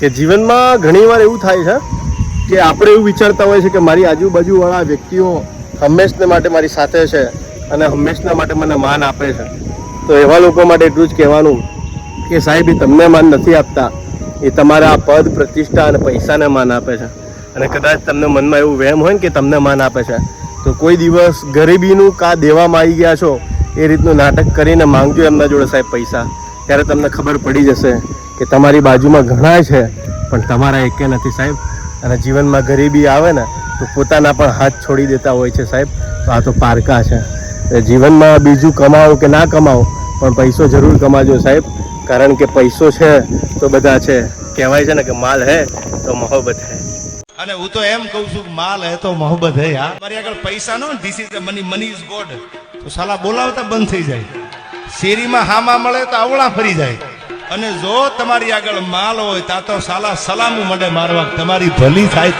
કે જીવનમાં ઘણીવાર એવું થાય છે કે આપણે એવું વિચારતા હોય છે કે મારી આજુબાજુવાળા વ્યક્તિઓ હંમેશને માટે મારી સાથે છે અને હંમેશના માટે મને માન આપે છે. તો એવા લોકો માટે એટલું જ કહેવાનું કે સાહેબ, એ તમને માન નથી આપતા. એ તમારા પદ, પ્રતિષ્ઠા અને પૈસાને માન આપે છે. અને કદાચ તમને મનમાં એવું વહેમ હોય ને કે તમને માન આપે છે. તો કોઈ દિવસ ગરીબીનું કા દેવામાં આવી ગયા છો એ રીતનું નાટક કરીને માંગજો એમના જોડે સાહેબ પૈસા. ત્યારે તમને ખબર પડી જશે કે તમારી બાજુમાં ઘણા છે, પણ તમારા એકે નથી સાહેબ. અને જીવનમાં ગરીબી આવે ને, તો પોતાના પણ હાથ છોડી દેતા હોય છે સાહેબ. તો આ તો પારકા છે. જીવનમાં બીજું કમાવો કે ના કમાવો, પણ પૈસો જરૂર કમાજો સાહેબ. કારણ કે પૈસો છે તો બધા છે. કહેવાય છે ને કે માલ હે તો મોહબ્બત હે. અને હું તો એમ કહું છું માલ હે તો મોહબ્બત હે યાર. મારી આગળ પૈસા નો this is money money is god તો સાલા બોલાવતા બંધ થઈ જાય. શેરીમાં હામા મળે તો આવળા ફરી જાય. અને જો તમારી આગળ માલ હોય, તા તો સાલા સલામું મળે મારવા, તમારી ભલી થાય.